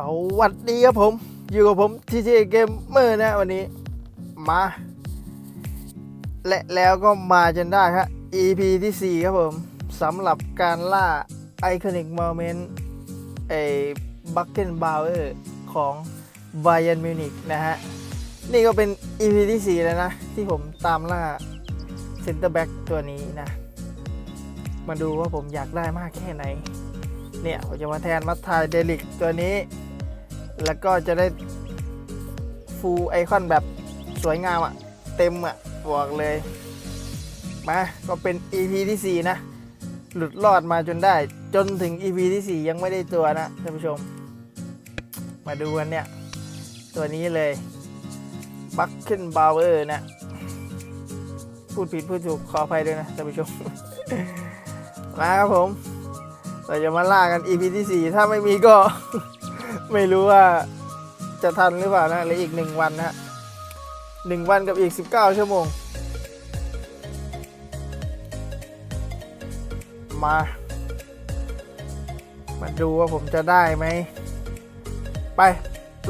สวัสดีครับผม อยู่กับผมทีทีเกมเมอร์นะวันนี้มา และแล้วก็มาจนได้ครับ EP ที่ 4 ครับผมสำหรับการล่าไอคอนิกโมเมนต์ไอ้บัคเกนบาวเออร์ของไบ e ย n นมิวนิกนะฮะ นี่ก็เป็น EP ที่ 4 แล้วนะ ที่ผมตามล่าเซนเตอร์แบ็กตัวนี้นะ มาดูว่าผมอยากได้มากแค่ไหนเนี่ยผมจะมาแทนมัตทายเดลิกตัวนี้ แล้วก็จะได้ฟูลไอคอนแบบสวยงามอะเต็มอะบอกเลย มา ก็เป็น EP ที่ 4 นะ หลุดรอดมาจนได้ จนถึง EP ที่ 4 ยังไม่ได้ตัวนะท่านผู้ชม มาดูกันเนี่ย ตัวนี้เลย บัคเคนบาวเวอร์นะ พูดผิดพูดถูกขออภัยด้วยนะท่านผู้ชม มาครับผม เราจะมาล่ากัน EP ที่ 4 ถ้าไม่มีก็ ไม่รู้ว่าจะทันหรือเปล่านะเหลืออีกหนึ่งวันนะฮะหนึ่งวันกับอีก19ชั่วโมง มา มาดูว่าผมจะได้ไหม ไป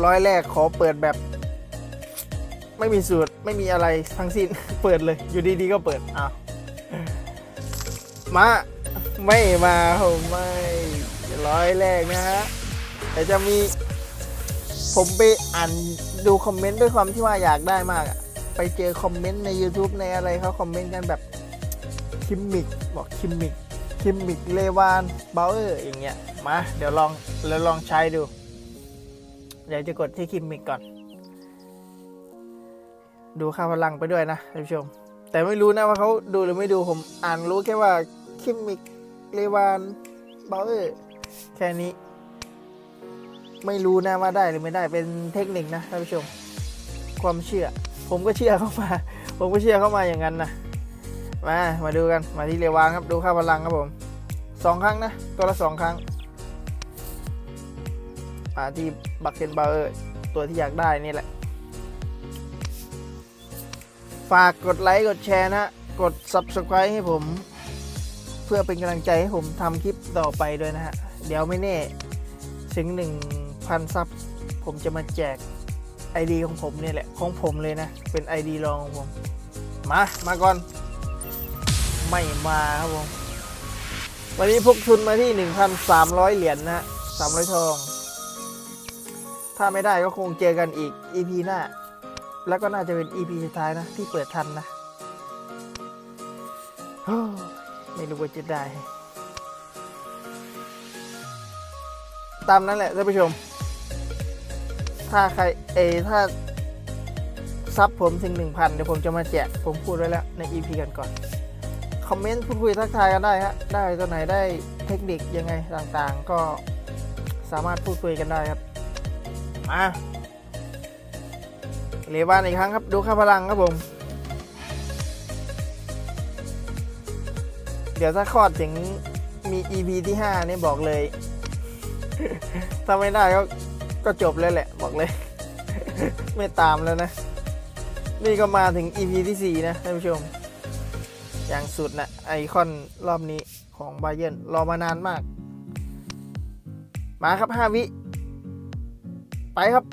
ร้อยแรกขอเปิดแบบ ไม่มีสูตรไม่มีอะไรทั้งสิ้น เปิดเลย อยู่ดีๆก็เปิดอ้าวมา ไม่มาผมไม่ร้อยแรกนะฮะ แต่จะมีผมไปอ่านดูคอมเมนต์ด้วยความที่ว่าอยากได้มากอะไปเจอคอมเมนต์ใน YouTube ในอะไรเขาคอมเมนต์กันแบบคิมมิกบอกคิมมิกคิมมิกเลวานเบลเออร์อย่างเงี้ยมาเดี๋ยวลองแล้วลองใช้ดู เดี๋ยวจะกดที่คิมมิกก่อน ดูค่าพลังไปด้วยนะท่านผู้ชม แต่ไม่รู้นะว่าเขาดูหรือไม่ดูผมอ่านรู้แค่ว่าคิมมิกเลวานเบลเออร์แค่นี้ ไม่รู้นะว่าได้หรือไม่ได้เป็นเทคนิคนะท่านผู้ชม ความเชื่อ ผมก็เชื่อเข้ามา ผมก็เชื่อเข้ามาอย่างนั้นนะมามาดูกันมาที่เลวานครับดูค่าพลังครับผมสองครั้งนะตัวละสองครั้งมาที่บักเกนบาเออร์ตัวที่อยากได้นี่แหละ ฝากกดไลค์กดแชร์นะกด Subscribe ให้ผม เพื่อเป็นกำลังใจให้ผมทำคลิปต่อไปด้วยนะฮะ เดี๋ยวไม่แน่ ถึง 1,000ซับผมจะมาแจก ID ของผมเนี่ยแหละของผมเลยนะ เป็น ID รองของผม มา มาก่อน ไม่มาครับผม วันนี้พกทุนมาที่ 1,300 เหรียญนะฮะ300 ทอง ถ้าไม่ได้ก็คงเจอกันอีก EP หน้า แล้วก็น่าจะเป็น EP สุดท้ายนะ ที่เปิดทันนะไม่รู้ว่าจะได้ ตามนั้นแหละท่านผู้ชม ถ้าใครเอถ้าซับผมถึง 1,000 เดี๋ยวผมจะมาแจก ผมพูดไว้แล้วใน EP กันก่อน คอมเมนต์พูดคุยทักทายกันได้ฮะ ได้ตัวไหนได้เทคนิคยังไงต่างๆ ก็สามารถพูดคุยกันได้ครับ มาเลวานอีกครั้งครับ ดูค่าพลังครับผม เดี๋ยวถ้าคลอดถึงมี EP ที่ 5 นี่บอกเลย ถ้าไม่ได้ก็ ก็จบเลยแหละ บอกเลย ไม่ตามแล้วนะ นี่ก็มาถึง EP ที่ 4 นะท่านผู้ชม อย่างสุดนะไอคอนรอบนี้ของบาเย r n รอมานานมาก มาครับ 5 วิ ไปครับ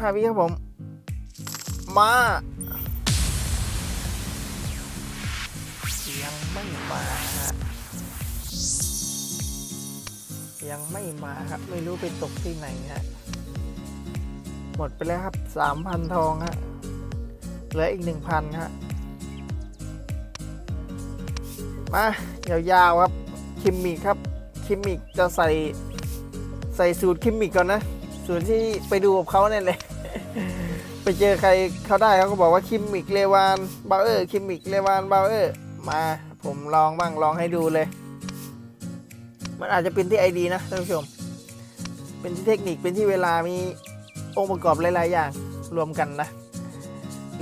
5 วิครับผม มายังไม่มาฮะยังไม่มาครับ ไม่รู้ไปตกที่ไหนฮะ หมดไปแล้วครับสามพันทองฮะเหลืออีกหนึ่งพันฮะมายาวๆครับคิมมิกครับคิมมิกจะใส่ใส่สูตรคิมมิกก่อนนะสูตรที่ไปดูกับเขาเนี่ยเลย ไปเจอใครเขาได้เขาก็บอกว่าคิมมิกเลวานบาเออร์คิมมิกเลวานบาเออร์มาผมลองบ้างลองให้ดูเลย มันอาจจะเป็นที่ไอดีนะท่านผู้ชม เป็นที่เทคนิคเป็นที่เวลามี องค์ประกอบหลายๆอย่างรวมกันนะ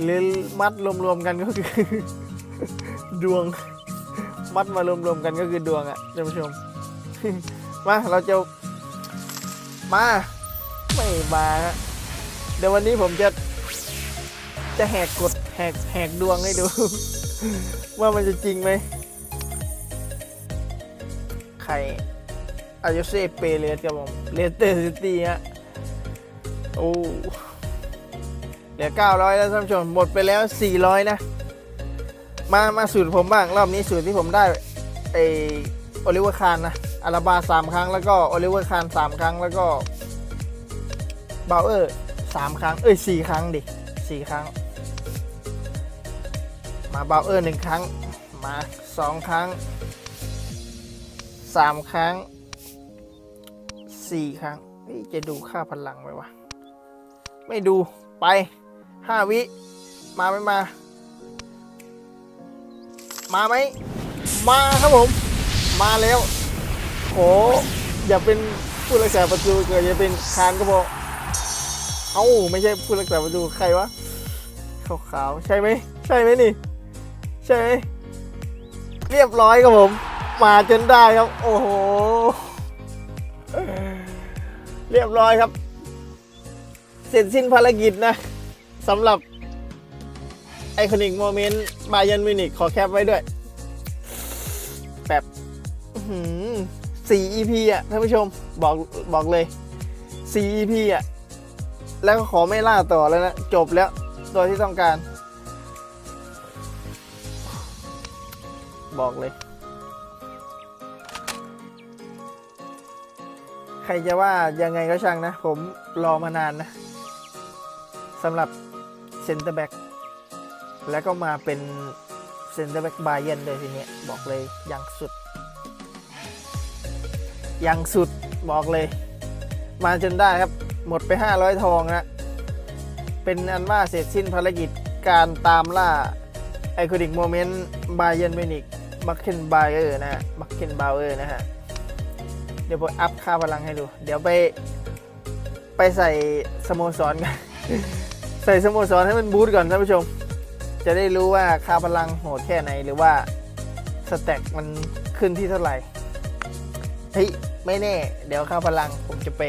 หรือมัดรวมๆกันก็คือ ดวง มัดมารวมๆกันก็คือดวงอะท่านผู้ชม มาเราจะมาไม่มาเดี๋ยววันนี้ผมจะจะแหกกฎแหกแหกดวงให้ดู ว่ามันจะจริงไหมใครอายุเซเปเรสกับผมเลสเตอร์ซิตี้ฮะ โอ้เดี๋ยว900 แล้วท่านผู้ชมหมดไปแล้ว 400 นะ มามาสูตรผมบ้าง รอบนี้สูตรที่ผมได้ไอโอลิเวอร์คานนะอาราบาสามครั้งแล้วก็โอลิเวอร์คานสามครั้งแล้วก็บาเออร์สามครั้ง เอ้ยสี่ครั้งดิสี่ครั้ง มาบาเออร์หนึ่งครั้ง มาสองครั้งสามครั้งสี่ครั้งเฮ้ยจะดูค่าพลังไหมวะ ไม่ดูไปห้าวิ มาไม่มา มาไหม มาครับผม มาแล้วโหอย่าเป็นผู้รักษาประตูเกิดอย่าเป็นคานก็พอเอ้าไม่ใช่ผู้รักษาประตูใครวะขาวๆใช่ไหมใช่ไหมนี่ ใช่ไหมเรียบร้อยครับผม มาจนได้ครับ โอ้โห เรียบร้อยครับ เสร็จสิ้นภารกิจนะสำหรับไอคอนิกโมเมนต์บายันมินิกขอแคปไว้ด้วยแบบสี่ EP อะท่านผู้ชมบอกบอกเลยสี่ EP อะ แล้วก็ขอไม่ล่าต่อแล้วนะ จบแล้ว ตัวที่ต้องการ บอกเลย ใครจะว่ายังไงก็ช่างนะ ผมรอมานานนะ สำหรับเซนเตอร์แบ็กแล้วก็มาเป็นเซนเตอร์แบ็กบาเยนเลยทีเนี้ยบอกเลยยังสุด ยังสุดบอกเลย มาจนได้ครับ หมดไป 500 ทองนะ เป็นอันว่าเสร็จสิ้นภารกิจการตามล่าไอคอนิกโมเมนต์บาเยนเมนิกบัคเคนบาเออร์นะฮะบัคเคนบาเออร์นะฮะ เดี๋ยวผมอัพค่าพลังให้ดู เดี๋ยวไป ไปใส่สโมสรกัน ใส่สโมสรให้มันบูตก่อนท่านผู้ชม จะได้รู้ว่าค่าพลังโหดแค่ไหนหรือว่าสแต็กมันขึ้นที่เท่าไหร่ เฮ้ย ไม่แน่ เดี๋ยวค่าพลังผมจะไป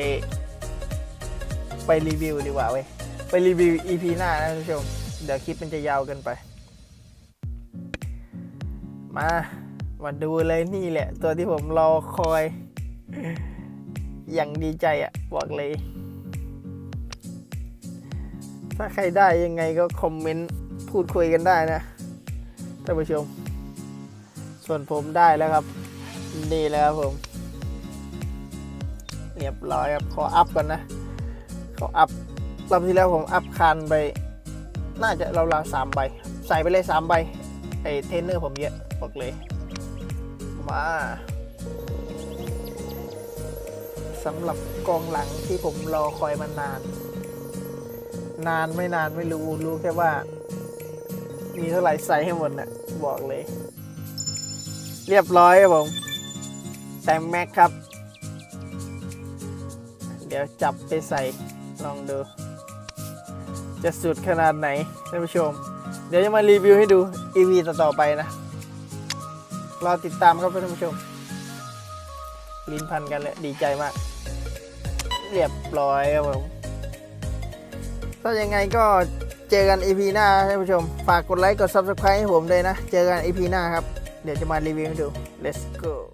ไปรีวิวดีกว่าเว้ย ไปรีวิว EP หน้านะท่านผู้ชม เดี๋ยวคลิปมันจะยาวเกินไป มามาดูเลยนี่แหละ ตัวที่ผมรอคอย อย่างดีใจอะ่ะ บอกเลย ถ้าใครได้ยังไงก็คอมเมนต์พูดคุยกันได้นะท่านผู้ชม ส่วนผมได้แล้วครับ นี่แล้วครับผม เรียบร้อยครับ ขออัพก่อนนะ ขออัพรอบที่แล้วผมอัพคันไป น่าจะเราวๆสามใบ ใส่ไปเลยสามใบ ไอเทนเนอร์ผมเยอะบอกเลย มาสำหรับกองหลังที่ผมรอคอยมานาน นานไม่นานไม่รู้ รู้แค่ว่า มีเท่าไหร่ใส่ให้หมดนะ่ะ บอกเลย เรียบร้อยครับผมแต่แม็กครับ เดี๋ยวจับไปใส่ลองดู จะสุดขนาดไหนท่านผู้ชม เดี๋ยวจะมารีวิวให้ดู EV ต่อๆไปนะ รอติดตามครับท่านผู้ชม ลิ้นพันกันเลยดีใจมาก เรียบร้อยครับผม ถ้ายังไงก็เจอกัน EP หน้าท่านผู้ชม ฝากกดไลค์กด Subscribe ให้ผมเลยนะ เจอกัน EP หน้าครับ เดี๋ยวจะมารีวิวให้ดู let's go